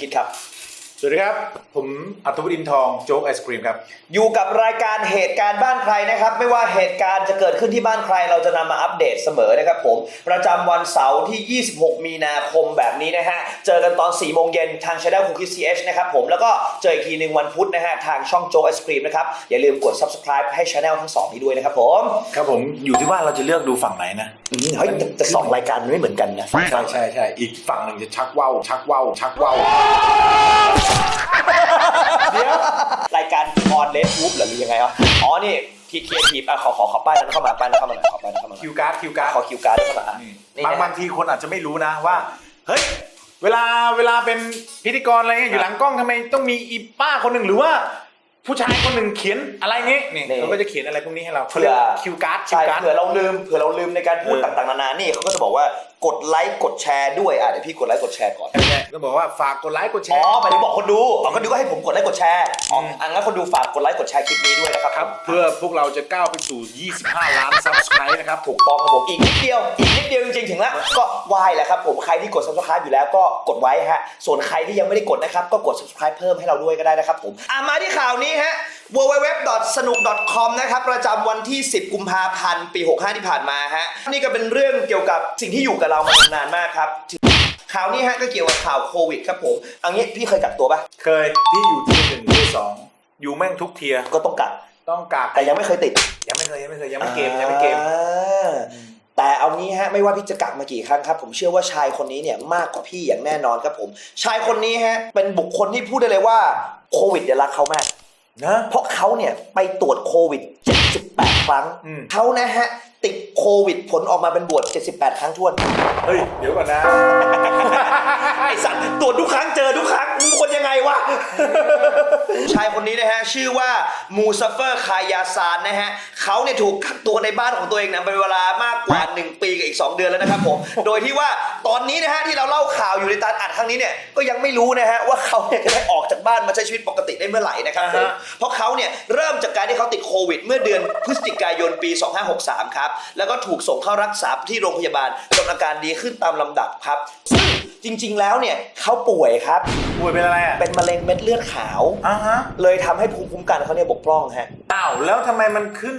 คิดครับ สวัสดีครับ ผมอัธวุฒิอินทองโจ๊กไอศครีมครับ อยู่กับรายการเหตุการณ์บ้านใครนะครับ ไม่ว่าเหตุการณ์จะเกิดขึ้นที่บ้านใคร เราจะนำมาอัปเดตเสมอนะครับผม ประจำวันเสาร์ที่ 26 มีนาคมแบบนี้นะฮะ เจอกันตอน 4 โมงเย็นทางช anel คุกคิ CH นะครับผม แล้วก็เจออีกทีหนึ่งวันพุธนะฮะ ทางช่องโจ๊กไอศครีมนะครับ อย่าลืมกด subscribe ให้ช anel ทั้งสองนี้ด้วยนะครับผม ครับผมอยู่ที่ว่าเราจะเลือกดูฝั่งไหนนะอืมเฮ้ยแต่แต่สองรายการมันไม่เหมือนกันนะใช่ใช่ใช่อีกฝั่งหนึ่งจะชักว่าวชักว่าวชักว่าวเดี๋ยวรายการออนเลสทูบหรือยังไงวะอ๋อนี่ทีเคียทีอะขอขอขอป้ายนั้นเข้ามาป้ายนั้นเข้ามาหน่อยขอป้ายนั้นเข้ามาหน่อยคิวการ์ดคิวการ์ดขอคิวการ์ดเข้ามาอะนี่บางนะบางทีคนอาจจะไม่รู้นะว่าเฮ้ยเวลาเวลาเป็นพิธีกรอะไรเงี้ยอยู่หลังกล้องทำไมต้องมีอีป้าคนหนึ่งหรือว่า ผู้ชายคนหนึ่งเขียนอะไรเงี้ยนี่ เขาก็จะเขียนอะไรพวกนี้ให้เราเขาเรียกคิวการ์ดคิใช่วการ์ด เผื่อเราลืมเผื่อเราลืมในการพูดเออ ต่างๆนานานี่เขาก็จะบอกว่ากดไลค์กดแชร์ด้วยอะเดี๋ยวพี่กดไลค์กดแชร์ก่อนใช่ไหมก็บอกว่าฝากกดไลค์กดแชอ๋อร์หมายถึงบอกคนดูอ๋อคนดูก็ให้ผมกดไลค์กดแชร์อ๋อมอะงั้นคนดูฝากกดไลค์กดแชร์คลิปนี้ด้วยนะครับครับเพื่อพวกเราจะก้าวไปสู่ 25 ล้านซับสไครต์นะครับถูกต้องครับผมอีกนิดเดียวอีกนิดเดียวจริงๆถึงแล้วก็ไหว้แหละครับผมใครที่กด subscribe อยู่แล้วก็กดไว้ฮะส่วนใครที่ยังไม่ได้กดนะครับก็กด subscribe เพิ่มให้เราด้วยก็ได้นะครับผมอะมาที่ข่าวนี้ฮะ www.sanuk.com นะครับประจำวันที่ 10 กุมภาพันธ์ปี 65 ที่ผ่านมาฮะนี่ก็เป็นเรื่องเกี่ยวกับสิ่งที่อยู่กับเรามานานมากครับข่าวนี้ฮะก็เกี่ยวกับข่าวโควิดครับผมเอางี้พี่เคยกักตัวปะเคยที่อยู่ที่หนึ่งที่สองอยู่แม่งทุกเทียร์ก็ต้องกักต้องกากแต่ยังไม่เคยติดยังไม่เคยยังไม่เคยยังไม่เกมยังไม่เกมอ่าแต่เอางี้ฮะไม่ว่าพี่จะกักมากี่ครั้งครับ ผมเชื่อว่าชายคนนี้เนี่ยมากกว่าพี่อย่างแน่นอนครับผม ชายคนนี้ฮะเป็นบุคคลที่พูดได้เลยว่าโควิดเนี่ยรักเขามาก นะเพราะเขาเนี่ยไปตรวจโควิด 78 ครั้งอืม เขานะฮะ ติดโควิดผลออกมาเป็นบวช78 ครั้งท้วนเฮ้ย เดี๋ยวก่อนนะ ไอสัตว์ตรวจทุกครั้งเจอทุกครั้งมึงคนยังไงวะ ชายคนนี้นะฮะ ชื่อว่ามูซัฟเฟอร์คายาซานนะฮะเขาเนี่ยถูกกักตัวในบ้านของตัวเองนะเป็นเวลามากกว่า 1 ปีกับอีก 2 เดือนแล้วนะครับผม โดยที่ว่าตอนนี้นะฮะที่เราเล่าข่าวอยู่ในตอนอัดครั้งนี้เนี่ยก็ยังไม่รู้นะฮะว่าเขาเนี่ยจะได้ออกจากบ้านมาใช้ชีวิตปกติได้เมื่อไหร่นะครับผมอ่าฮะเพราะเขาเนี่ยเริ่มจากการที่เขาติดโควิดเมื่อเดือนพฤศจิกายนปี 2563 ครับ แล้วก็ถูกส่งเข้ารักษาที่โรงพยาบาลจนอาการดีขึ้นตามลำดับครับ ซึ่งจริงๆ แล้วเนี่ยเขาป่วยครับ ป่วยเป็นอะไรอะ เป็นมะเร็งเม็ดเลือดขาว อ่าฮะ เลยทำให้ภูมิคุ้มกันเขาเนี่ยบกพร่องฮะ อ้าวแล้วทำไมมันขึ้น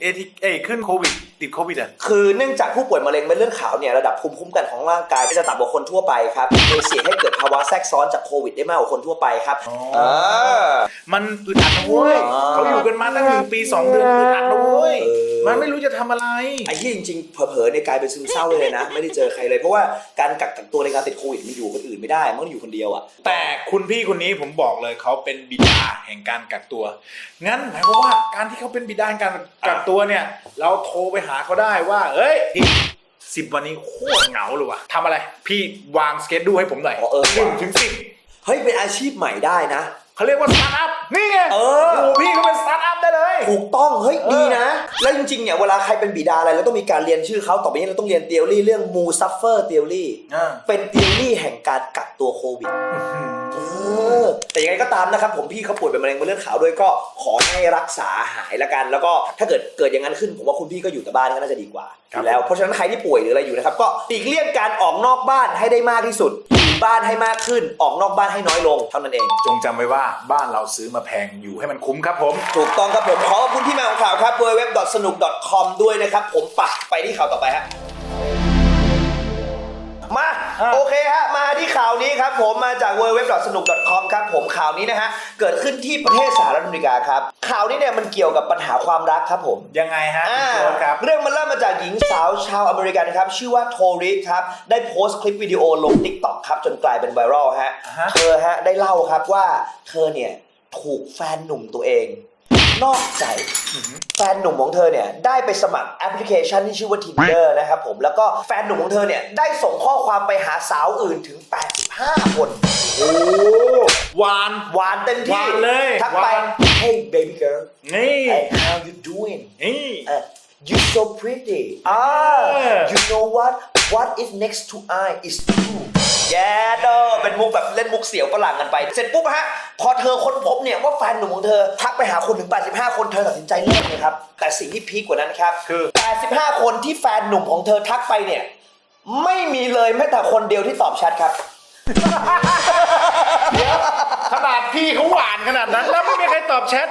เอทีเอยขึ้นโควิด ติดโควิดอะ คือเนื่องจากผู้ป่วยมะเร็งเม็ดเลือดขาวเนี่ยระดับภูมิคุ้มกันของร่างกายก็จะต่ำกว่าคนทั่วไปครับเลยเสี่ยงให้เกิดภาวะแทรกซ้อนจากโควิดได้มากกว่าคนทั่วไปครับอ๋อ เออ มันอึดอัดนะเว้ยอ๋อเขาอยู่กันมาตั้งหนึ่งปีสองเดือนอึดอัดนะเว้ยเออมันไม่รู้จะทำอะไร ไอ้ที่จริงๆ เผลอๆเนี่ยกลายเป็นซึมเศร้าเลยนะ ไม่ได้เจอใครเลยเพราะว่าการกักกันตัวในการติดโควิดมันอยู่คนอื่นไม่ได้มันต้องอยู่คนเดียวอะ แต่คุณพี่คนนี้ผมบอกเลยเขาเป็นบิดาแห่งการกักตัว งั้นหมายความว่าการที่เขาเป็นบิดาแห่งการกักตัวเนี่ย เราโทรไปหาเขาได้ว่า เอ้ยสิบวันนี้โคตรเหงาเลยว่ะทำอะไร พี่วางสเก็ตดูให้ผมหน่อยอ๋อเออ หนึ่งถึงสิบเฮ้ย เป็นอาชีพใหม่ได้นะ เขาเรียกว่าสตาร์ทอัพนี่ไงเออ โอ้โหพี่ ถูกต้องเฮ้ยเออดีนะ แล้วจริงๆเนี่ยเวลาใครเป็นบิดาอะไรเราต้องมีการเรียนชื่อเขาต่อไปนี้เราต้องเรียนเทอรี่เรื่องมูซัฟเฟอร์เทอรี่อ่าเป็นเทอรี่แห่งการกักตัวโควิดเออแต่ยังไงก็ตามนะครับผมพี่เขาป่วยเป็นมะเร็งเม็ดเลือดขาวด้วยก็ขอให้รักษาหายละกัน แล้วก็ถ้าเกิดเกิดอย่างนั้นขึ้น ผมว่าคุณพี่ก็อยู่แต่บ้านก็น่าจะดีกว่าอครับยู่แล้วเพราะฉะนั้นใครที่ป่วยหรืออะไรอยู่นะครับก็หลีกเลี่ยงการออกนอกบ้านให้ได้มากที่สุดอยู่ บ้านให้มากขึ้น ออกนอกบ้านให้น้อยลงเท่านั้นเอง จงจำไว้ว่าบ้านเราซื้อมาแพงอยู่ให้มันคุ้มครับผม ถูกต้องครับผมขอขอบคุณที่มาของข่าวครับ www.sanuk.com ด้วยนะครับ ผมปักไปที่ข่าวต่อไปฮะ มาอะโอเคฮะมาที่ข่าวนี้ครับผมมาจาก www.sanuk.com ครับผมข่าวนี้นะฮะเกิดขึ้นที่ประเทศสหรัฐอเมริกาครับข่าวนี้เนี่ยมันเกี่ยวกับปัญหาความรักครับผมยังไงฮะอ่าคุณโจครับเรื่องมันเริ่มมาจากหญิงสาวชาวอเมริกันครับชื่อว่าโทริครับได้โพสต์คลิปวิดีโอลง t ิ k t o k ครับจนกลายเป็นไวรัลฮะอ่าฮะเธอฮะได้เล่าครับว่าเธอเนี่ยถูกแฟนหนุ่มตัวเอง นอกใจ แฟนหนุ่มของเธอเนี่ยได้ไปสมัครแอปพลิเคชันที่ชื่อว่า Tinder นะครับผมแล้วก็แฟนหนุ่มของเธอเนี่ยได้ส่งข้อความไปหาสาวอื่นถึง 85 คนโอ้หวานหวานเต็มที่หวานเลยทักไปหวาน Hey baby girl นี่ hey how you doing นี่ uh, you so pretty อ่า you know what what is next to I is you แย่เด้อเป็นมุกแบบเล่นมุกเสียวฝรั่งกันไป เสร็จปุ๊บฮะ พอเธอค้นพบเนี่ยว่าแฟนหนุ่มของเธอ ทักไปหาคนถึง 85 คนเธอตัดสินใจเลิกเลยครับ แต่สิ่งที่พีคกว่านั้นครับ คือ 85 คนที่แฟนหนุ่มของเธอทักไปเนี่ย ไม่มีเลยแม้แต่คนเดียวที่ตอบแชทครับ ขนาดพี่เขาหวานขนาดนั้น แล้วไม่มีใครตอบแชท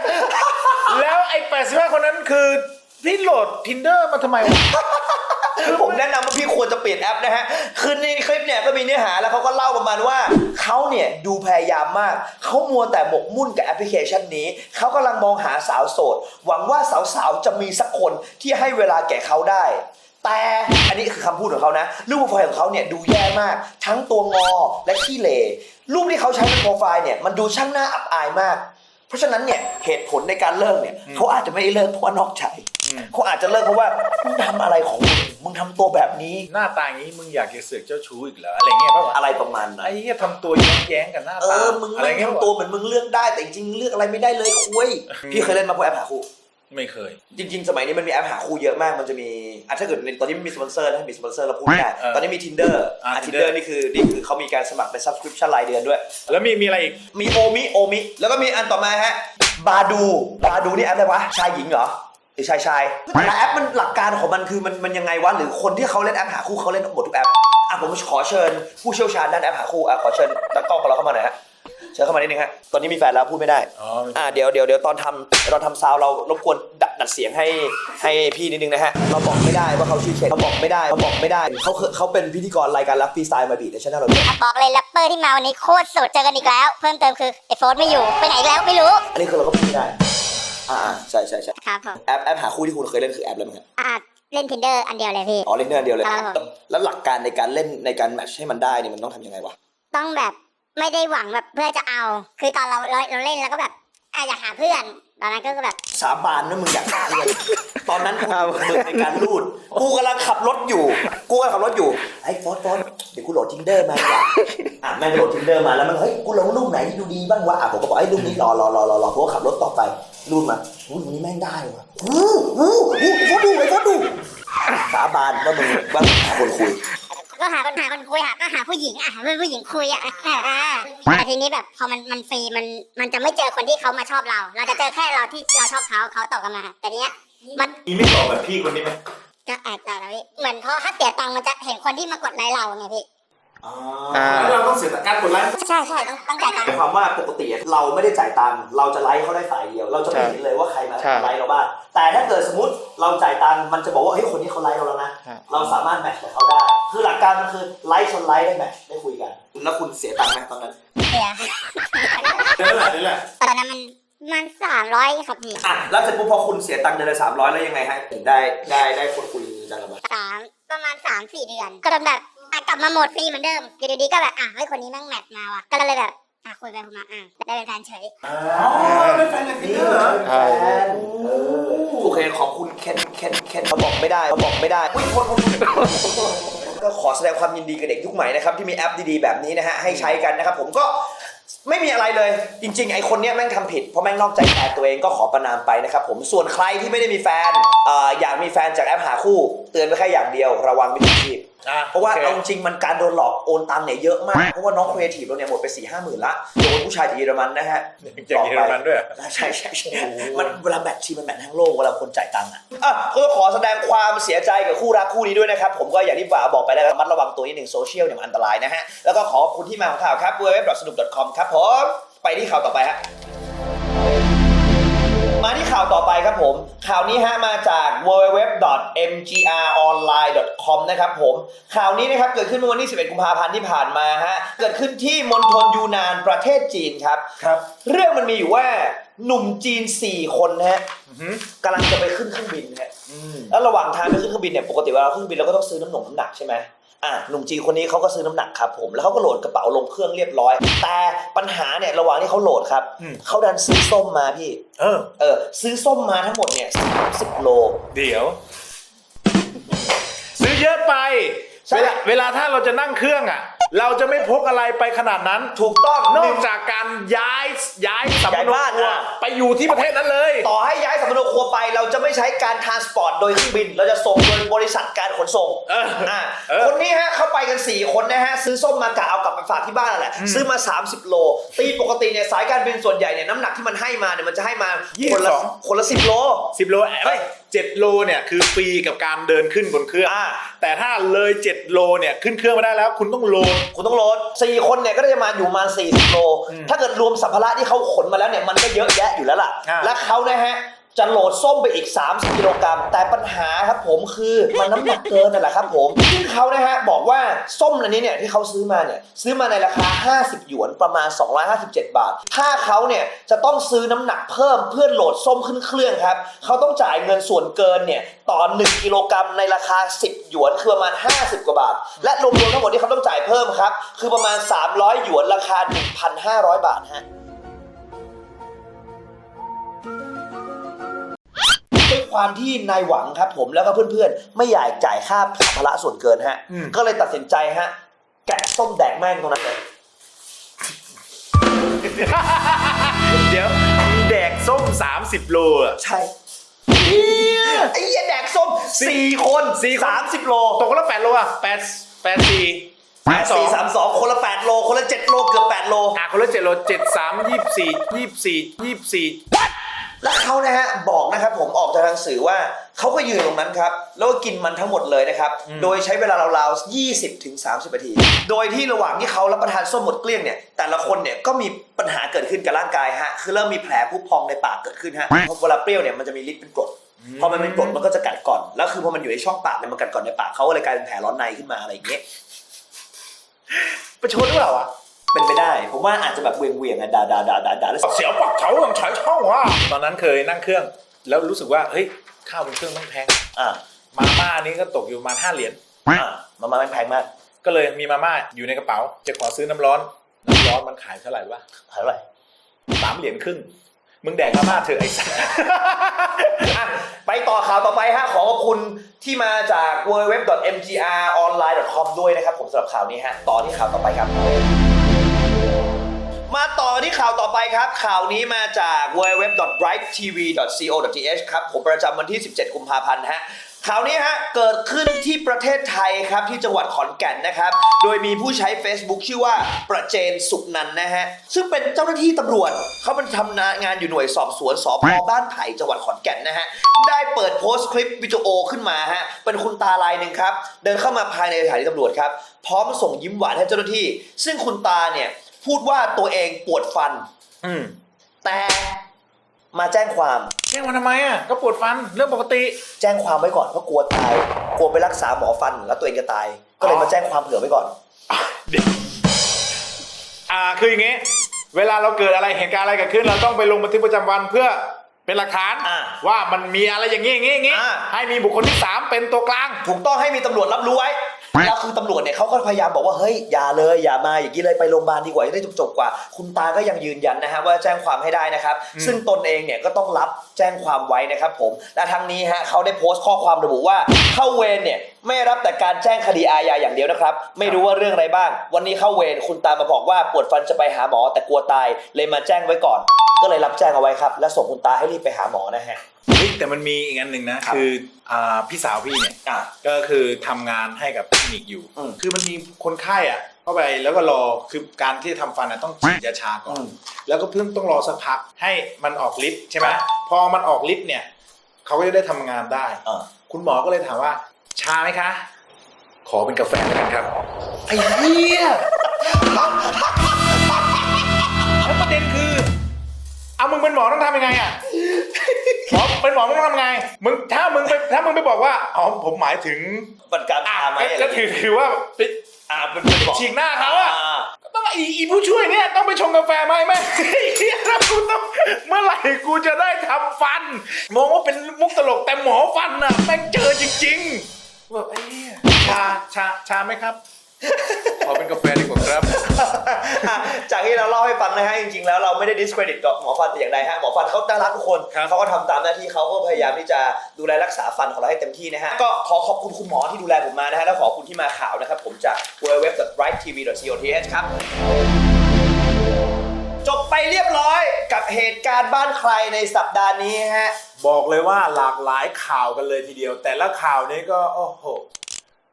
แล้วไอ้แปดสิบห้าคนนั้นคือพี่โหลด tinder มาทำไมวะ ผมแนะนำว่าพี่ควรจะเปลี่ยนแอปนะฮะ คือในคลิปเนี่ยก็มีเนื้อหาแล้วเขาก็เล่าประมาณว่าเขาเนี่ยดูพยายามมาก เขามัวแต่หมกมุ่นกับแอปพลิเคชันนี้ เขากำลังมองหาสาวโสด หวังว่าสาวๆ จะมีสักคนที่ให้เวลาแก่เขาได้ แต่อันนี้คือคำพูดของเขานะ รูปโปรไฟล์ของเขาเนี่ยดูแย่มาก ทั้งตัวงอและขี้เหร่รูปที่เขาใช้ในโปรไฟล์เนี่ยมันดูช่างหน่าอับอายมาก เพราะฉะนั้นเนี่ยเหตุผลในการเลิกเนี่ยเขาอาจจะไม่ได้เลิกเพราะว่านอกใจอืมเขาอาจจะเลิกเพราะว่ามึงทำอะไรของมึงมึงทำตัวแบบนี้หน้าตาอย่างนี้มึงอยากจะเสือกเจ้าชู้อีกเหรออะไรเงี้ยป่าวะอะไรประมาณนั้นไอ้เหี้ยทำตัวแย้งแย้งๆกับหน้าเอตาอมึงอะไรไม่เงี้ยทำตัวเหมือนมึงเลือกได้แต่จริงๆเลือกอะไรไม่ได้เลยคุยพี่เคยเล่นมาพวกแอปหาคู่ ไม่เคย จริง ๆ สมัยนี้มันมีแอปหาคู่เยอะมาก มันจะมีอะถ้าเกิดในตอนนี้ไม่มีสปอนเซอร์นะมีสปอนเซอร์เราพูดไม่ได้ เออตอนนี้มี tinder อ่าอะ Tinder tinder นี่คือนี่คือเขามีการสมัครเป็น subscription รายเดือนด้วย แล้วมีมีอะไรอีก มีโอมิโอมิแล้วก็มีอันต่อมาฮะบาดูบาดูนี่แอปอะไรวะ ชายหญิงเหรอหรือชายชายแต่แอปมันหลักการของมันคือมันมันยังไงวะหรือคนที่เขาเล่นแอปหาคู่เขาเล่นหมดทุกแอปอะผมขอเชิญผู้เชี่ยวชาญด้านแอปหาคู่อะขอเชิญตากล้องของเราเข้ามาหน่อยฮะ เชิญเข้ามานิดนึงฮะตอนนี้มีแฟนแล้วพูดไม่ได้อ๋ออ่าเดี๋ยวเดี๋ยวเดี๋ยวตอนทำตอนทำซาวเรารบกวนดัดดัดเสียงให้ให้พี่นิดนึงนะฮะเราบอกไม่ได้ว่าเขาชื่อเคนเราบอกไม่ได้เราบอกไม่ได้เขาเคยเขาเป็นพิธีกรรายการรับฟรีสไตล์มาบีในช่องเราด้วยบอกเลยแรปเปอร์ที่มาวันนี้โคตรสุดเจอกันอีกแล้ว เพิ่มเติมคือไอโฟนไม่อยู่ไปไหนอีกแล้วไม่รู้ อันนี้คือเราก็พูดไม่ได้อ่าอ่าใช่ใช่ใช่ครับผมแอปแอปหาคู่ที่คุณเคยเล่นคือแอปอะไรมั้งฮะอ่าเล่น tinder อันเดียวเลยพี่อ๋อเล่นเนื้อเดียวเลย ครับผม แล้วหลักการในการเล่นในการแมทช์ให้มันได้นี่มันต้องทำยังไงวะ ต้องแบบ ไม่ได้หวังแบบเพื่อจะเอา คือตอนเราเราเราเล่นแล้วก็แบบอะอยากหาเพื่อน ตอนนั้นก็แบบสาบานนะมึงอยากหาเพื่อนตอนนั้นกูมึงในการรูด กูกำลังขับรถอยู่ กูกำลังขับรถอยู่ไอ้โฟนโฟนเดี๋ยวกูโหลดทินเดอร์มาดีกว่าอะแม่งโหลดทินเดอร์มาแล้วมันเฮ้ยกูลงรูปไหนที่ดูดีบ้างวะอะผมก็บอกไอ้ยรูปนี้รอรอรอรอรอผมก็ขับรถต่อไปรูดมารูปนี้แม่งได้ว่ะอู้อู้อู้ไอ้โฟนดูไอ้โฟนดูสาบานว่ามึงว่ามึงหาคนคุย ก็หาคนหาคนคุยหาก็หาผู้หญิงอะหาเพื่อนผู้หญิงคุยอะอ่าอ่าแต่ทีนี้แบบพอมันมันฟรีมันมันจะไม่เจอคนที่เขามาชอบเรา เราจะเจอแค่เราที่เราชอบเขาเขาตอบกลันมา แต่เนี้ยมันมีไม่ตอบแบบพี่คนนี้ไหมก็แอบต่อแล้วพี่เหมือนพอถ้าเสียตังค์มันจะเห็นคนที่มากดไลค์เราไงพี่ แล้วเราต้องเสียแต่การกดไลค์ใช่ใช่ต้องต้องจ่ายตังหมายค์ความว่าปกติเราไม่ได้จ่ายตังค์เราจะไลค์เขาได้ฝ่ายเดียว เราจะไม่เห็นเลยว่าใครมาใช่ไลค์เราบ้างแต่ถ้าเกิดสมมติเราจ่ายตังค์มันจะบอกว่าเฮ้ยคนนี้เขาไลค์เราแล้วนะใช่เราสามารถแมทช์กับเขาได้ คือหลักการมันคือไลค์ชนไลค์ได้แมทช์ได้คุยกัน แล้วคุณเสียตังค์ไหมตอนนั้นเสียเดือนละเดือนละตอนนั้นมันมันสามร้อยครับพี่อะแล้วเสร็จปุ๊บพอคุณเสียตังค์เดือนละสามร้อยแล้วยังไงฮะถึงได้ได้ได้คนคุยจริงจังกับมันสามประมาณสามสี่เดือน ก็จนแบบ อะกลับมาโหมดฟรีเหมือนเดิมอยู่ดีๆก็แบบอะเฮ้ยคนนี้แม่งแมทมาว่ะก็เลยแบบอะคุยไปคุยมาอะได้เป็นแฟนเฉย อ๋อ๋อเป็นแฟนกับทินเดอร์เหรอใช่แฟนเออโอเคขอบคุณเคนเคนเคนเขาบอกไม่ได้เขาบอกไม่ได้อุ้ยคนคนก็ขอแสดงความยินดีกับเด็กยุคใหม่นะครับที่มีแอปดีๆแบบนี้นะฮะให้ใช้กันนะครับผมก็ไม่มีอะไรเลยจริง ๆ ไอคนเนี้ยแม่งทำผิดเพราะแม่งนอกใจแฟนตัวเองก็ขอประนามไปนะครับผมส่วนใครที่ไม่ได้มีแฟนเอ่ออยากมีแฟนจากแอปหาคู่ เตือนไว้แค่อย่างเดียว ระวังมิจฉาชีพ อ่เพราะว่าโอคเอาจริงๆมันการโดนหลอกโอนตังค์เนี่ยเยอะมาก เพราะว่าน้องครีเอทีฟเราเนี่ยหมดไปสี่ห้าหมื่นละโดนผู้ชายจากเยอรมันนะฮะจากเยอรมันด้วยเหรอใช่ใช่ใช่มันเวลาแบตทีมันแบตทั้งโลกเวลาคนจ่ายตังค์อะอะก็ขอแสดงความเสียใจกับคู่รักคู่นี้ด้วยนะครับ ผมก็อย่างที่บ่าบอกไปแล้วระมัดระวังตัวนิดหนึ่งโซเชียลเนี่ยมันอันตรายนะฮะ แล้วก็ขอบคุณที่มาของข่าวครับ www.snoop.com ครับผมไปที่ข่าวต่อไปฮะ มาที่ข่าวต่อไปครับผม ข่าวนี้ฮะมาจาก www.mgronline.com นะครับผมข่าวนี้นะครับเกิดขึ้นเมื่อวันที่ 11 กุมภาพันธ์ที่ผ่านมาฮะเกิดขึ้นที่มณฑลยูนานประเทศจีนครับ ครับ เรื่องมันมีอยู่ว่าหนุ่มจีน 4 คนนะฮะอือหือกำลังจะไปขึ้นเครื่องบินนะฮะอืมแล้วระหว่างทางไปขึ้นเครื่องบินเนี่ยปกติเวลาเราขึ้นเครื่องบินเราก็ต้องซื้อน้ำหนงน้ำหนักใช่ไหม อะหนุ่มจีนคนนี้เขาก็ซื้อน้ำหนักครับผมแล้วเขาก็โหลดกระเป๋าลงเครื่องเรียบร้อย แต่ปัญหาเนี่ยระหว่างที่เขาโหลดครับเขาดันซื้อส้มมาพี่ เออ เออซื้อส้มมาทั้งหมดเนี่ยสิบโล เดี๋ยว ซื้อเยอะไป ใช่ เวลาเวลาถ้าเราจะนั่งเครื่องอะ เราจะไม่พกอะไรไปขนาดนั้น ถูกต้องนหอนึ่กง จากการย้ายย้ายสำย้ายนักบ้านครัวอะ ไปอยู่ที่ประเทศนั้นเลย ต่อให้ย้ายสำนักครัวไป เราจะไม่ใช้การทรานสปอร์ตโดยเครื่องบิน เราจะส่งโดยบริษัทการขนส่งเอออ่อ่าเออ คนนี้ฮะเข้าไปกัน 4 คนนะฮะ ซื้อส้มมากะเอากลับไปฝากที่บ้านนั่นแหละ ซื้อมา 30 โล ตีปกติเนี่ยสายการบินส่วนใหญ่เนี่ยน้ำหนักที่มันให้มาเนี่ยมันจะให้มาคนละ22คนละ10โล สิบโลเฮ้เอ้ยย7 โลเนี่ยคือฟรีกับการเดินขึ้นบนเครื่อง อ่า แต่ถ้าเลย 7 โลเนี่ยขึ้นเครื่องไม่ได้แล้ว คุณต้องโหลด คุณต้องโหลดสี่คนเนี่ยก็จะมาอยู่ประมาณ40โลอืมถ้าเกิดรวมสัมภาระที่เขาขนมาแล้วเนี่ยมันก็เยอะแยะอยู่แล้วล่ะ อ่า และเขานะฮะ จะโหลดส้มไปอีก 30 กิโลกรัม แต่ปัญหาครับผมคือมันน้ำหนักเกินนั่นแหละครับผมซึ่งเขานะฮะบอกว่าส้มอันนี้เนี่ยที่เขาซื้อมาเนี่ยซื้อมาในราคา 50 หยวนประมาณ 257 บาท ถ้าเขาเนี่ยจะต้องซื้อน้ำหนักเพิ่มเพื่อโหลดส้มขึ้นเครื่องครับเขาต้องจ่ายเงินส่วนเกินเนี่ยต่อ 1 กิโลกรัมในราคา 10 หยวนคือประมาณ 50 กว่าบาท และรวมๆทั้งหมดที่เขาต้องจ่ายเพิ่มครับคือประมาณ 300 หยวนราคา 1,500 บาทฮะ ความที่นายหวังครับผมแล้วก็เพื่อนๆ ไม่อยากจ่ายค่าสัมภาระส่วนเกินฮะ อืม ก็เลยตัดสินใจฮะ แกะส้มแดกแม่งตรงนั้นเลยเดี๋ยวมึงแดกส้ม 30 โลอะ ใช่ไอ้เหี้ยแดกส้มสี่คนสี่คน สามสิบโล ตกคนละ8โลอะ8 8 4 แปดสี่สามสองคนละแปดโล คนละเจ็ดโล เกือบแปดโล อะคนละ7โล 7 3 24 24 24 แล้วเขานะฮะบอกนะครับผมออกจากทางสื่อว่าเขาก็ยืนตรงนั้นครับแล้วก็กินมันทั้งหมดเลยนะครับอืมโดยใช้เวลาราวๆ20ถึง30นาที โดยที่ระหว่างที่เขารับประทานส้มหมดเกลี้ยงเนี่ยแต่ละคนเนี่ยก็มีปัญหาเกิดขึ้นกับร่างกายฮะคือเริ่มมีแผลผุพองในปากเกิดขึ้นฮะเพราะเวลาเปรี้ยวเนี่ยมันจะมีฤทธิ์เป็นกรดพอมันเป็นกรดมันก็จะกัดก่อน แล้วคือพอมันอยู่ในช่องปากเนี่ยมันกัดก่อนในปากเขาก็เลยกลายเป็นแผลร้อนในขึ้นมาอะไรอย่างเงี้ยประชดหรือเปล่าวะ เป็นไปได้ ผมว่าอาจจะแบบเวียงเวียงๆอะด่าด่าด่าด่าด่าแล้วเสียวปักเขาของฉายช่องว่ะตอนนั้นเคยนั่งเครื่อง แล้วรู้สึกว่าเฮ้ยข้าวบนเครื่องต้องแพง อ่ามาม่านี้ก็ตกอยู่ประมาณ5เหรียญ อ่ามามาแพงมากก็เลยมีมาม่าอยู่ในกระเป๋า จะขอซื้อน้ำร้อน น้ำร้อนมันขายเท่าไหร่วะเท่าไหร่สามเหรียญครึ่ง มึงแดกมาม่าเถอะไอ้สัสอะไปต่อข่าวต่อไปฮะขอขอบคุณที่มาจาก www.mgronline.com ด้วยนะครับผมสำหรับข่าวนี้ฮะต่อที่ข่าวต่อไปครับ มาต่อที่ข่าวต่อไปครับ ข่าวนี้มาจาก www.brighttv.co.th ครับผมประจำวันที่ 17 กุมภาพันธ์ฮะ ข่าวนี้ฮะเกิดขึ้นที่ประเทศไทยครับที่จังหวัดขอนแก่นนะครับ โดยมีผู้ใช้ Facebook ชื่อว่าประเจนสุขนันท์นะฮะซึ่งเป็นเจ้าหน้าที่ตำรวจเขาเป็นทำงานอยู่หน่วยสอบสวนสพบ้านไผ่จังหวัดขอนแก่นนะฮะได้เปิดโพสต์คลิปวิดีโอขึ้นมาฮะเป็นคุณตาลายหนึ่งครับเดินเข้ามาภายในสถานีตำรวจครับพร้อมส่งยิ้มหวานให้เจ้าหน้าที่ ซึ่งคุณตาเนี่ยพูดว่าตัวเองปวดฟัน อืมแต่ มาแจ้งความแจ้งมาทำไมอะก็ปวดฟันเรื่องปกติ แจ้งความไว้ก่อนเพราะกลัวตาย กลัวไปรักษาหมอฟันแล้วตัวเองจะตาย ก็เลยมาแจ้งความเผื่อไว้ก่อนเดี๋ยวอ่าคืออย่างงี้ เวลาเราเกิดอะไรเหตุการณ์อะไรเกิดขึ้น เราต้องไปลงบันทึกประจำวันเพื่อเป็นหลักฐานอ่าว่ามันมีอะไรอย่างงี้อย่างงี้อย่างงี้อ่า ให้มีบุคคลที่สามเป็นตัวกลาง ถูกต้องให้มีตำรวจรับรู้ไว้ แล้วคือตำรวจเนี่ยเขาก็พยายามบอกว่าเฮ้ยอย่าเลยอย่ามาอย่างนี้เลยไปโรงพยาบาลดีกว่าจะได้จบๆกว่า คุณตาก็ยังยืนยันนะฮะว่าแจ้งความให้ได้นะครับอืมซึ่งตนเองเนี่ยก็ต้องรับแจ้งความไว้นะครับผมและทั้งนี้ฮะเขาได้โพสต์ข้อความระบุว่าเข้าเวรเนี่ย ไม่รับแต่การแจ้งคดีอาญาอย่างเดียวนะครับ ไม่รู้ว่าเรื่องอะไรบ้าง วันนี้เข้าเวรคุณตามาบอกว่าปวดฟันจะไปหาหมอแต่กลัวตายเลยมาแจ้งไว้ก่อน ก็เลยรับแจ้งเอาไว้ครับ และส่งคุณตาให้รีบไปหาหมอนะฮะ เฮ้ยแต่มันมีอีกอันหนึ่งนะครับคืออ่าพี่สาวพี่เนี่ย อะ ก็คือทำงานให้กับคลินิกอยู่ อืมคือมันมีคนไข้อะ เข้าไปแล้วก็รอคือการที่จะทำฟันอะต้องฉีดยาชาก่อน อืมแล้วก็เพิ่งต้องรอสักพักให้มันออกฤทธิ์ใช่ไหมครับ พอมันออกฤทธิ์เนี่ยเขาก็จะได้ทำงานได้อ่าคุณหมอก็เลยถามว่า ชาไหมคะ ขอเป็นกาแฟแล้วกันครับ ไอ้เหี้ยแล้วประเด็นคือ เอามึงเป็นหมอต้องทำยังไงอะหมอเป็นหมอมึงต้องทำไง มึงถ้ามึงไปถ้ามึงไปบอกว่า อ๋อผมหมายถึงปัดการอะตาไหมก็อะไรก็ถือถือว่าไปอ่าเป็นเป็นหมอฉีกหน้าเขาอะอ่าก็ต้องอีอีผู้ช่วยเนี่ยต้องไปชงกาแฟไหมแม่ไอ้เหี้ยแล้วกูต้องเมื่อไหร่กูจะได้ทำฟัน มองว่าเป็นมุกตลกแต่หมอฟันน่ะแม่งเจอจริง ๆ แบบไอ้เหี้ยชาชาชาไหมครับ ขอเป็นกาแฟดีกว่าครับอะจากที่เราเล่าให้ฟังนะฮะจริงๆแล้วเราไม่ได้ discredit กับหมอฟันแต่อย่างใดฮะหมอฟันเขาน่ารักทุกคนครับเขาก็ทำตามหน้าที่เขาก็พยายามที่จะดูแลรักษาฟันของเราให้เต็มที่นะฮะก็ขอขอบคุณคุณหมอที่ดูแลผมมานะฮะแล้วขอบคุณที่มาข่าวนะครับผมจาก www.brighttv.co.th ครับ จบไปเรียบร้อยกับเหตุการณ์บ้านใครในสัปดาห์นี้ฮะ บอกเลยว่าหลากหลายข่าวกันเลยทีเดียว แต่ละข่าวนี้ก็โอ้โห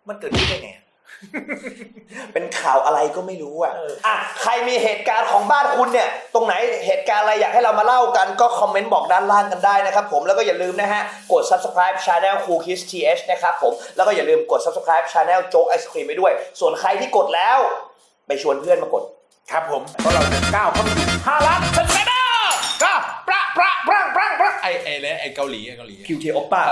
มันเกิดขึ้นได้ไง เป็นข่าวอะไรก็ไม่รู้อะเอออะใครมีเหตุการณ์ของบ้านคุณเนี่ย ตรงไหนเหตุการณ์อะไรอยากให้เรามาเล่ากันก็คอมเมนต์บอกด้านล่างกันได้นะครับผมแล้วก็อย่าลืมนะฮะ กด subscribe channel Cool Kids TH นะครับผมแล้วก็อย่าลืมกด subscribe channel โจ๊กไอศครีมไปด้วย ส่วนใครที่กดแล้ว ไปชวนเพื่อนมากด ครับผมเพราะเราจะก้าวเข้าไปสู่ห้าล้านซับสไครเบอร์ก้าวประประปรังปรังปรังไอไอเนี่ยไอเกาหลีไอเกาหลี QT Oppa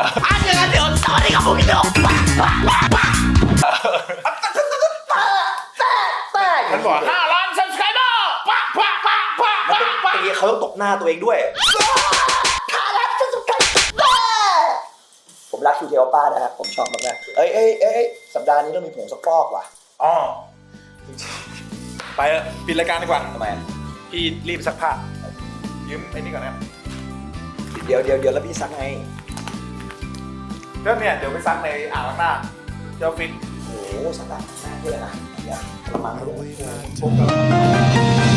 มันบอกห้าล้านซับสไครเบอร์ปะปะปะปะมันปะต้องปะตีเขาต้องตกหน้าตัวเองด้วยผมรัก QT Oppa นะครับผมชอบมากๆเอ้ยเอ้ยเอ้ยเอ้ยสัปดาห์นี้เรามีผงซักฟอกว่ะอ๋อจริงๆ ไปเถอะปิดรายการดีกว่าทำไมอะพี่รีบซักผ้ายืมไอ้นี่ก่อนนะเดี๋ยวเดี๋ยวเดี๋ยวแล้วพี่ซักไงก็เนี่ยเดี๋ยวไปซักในอ่างล้างหน้าเจ้าฟิน โอ้โหสักหนักมากเลยนะอย่ากระมังด้วยพวกเรา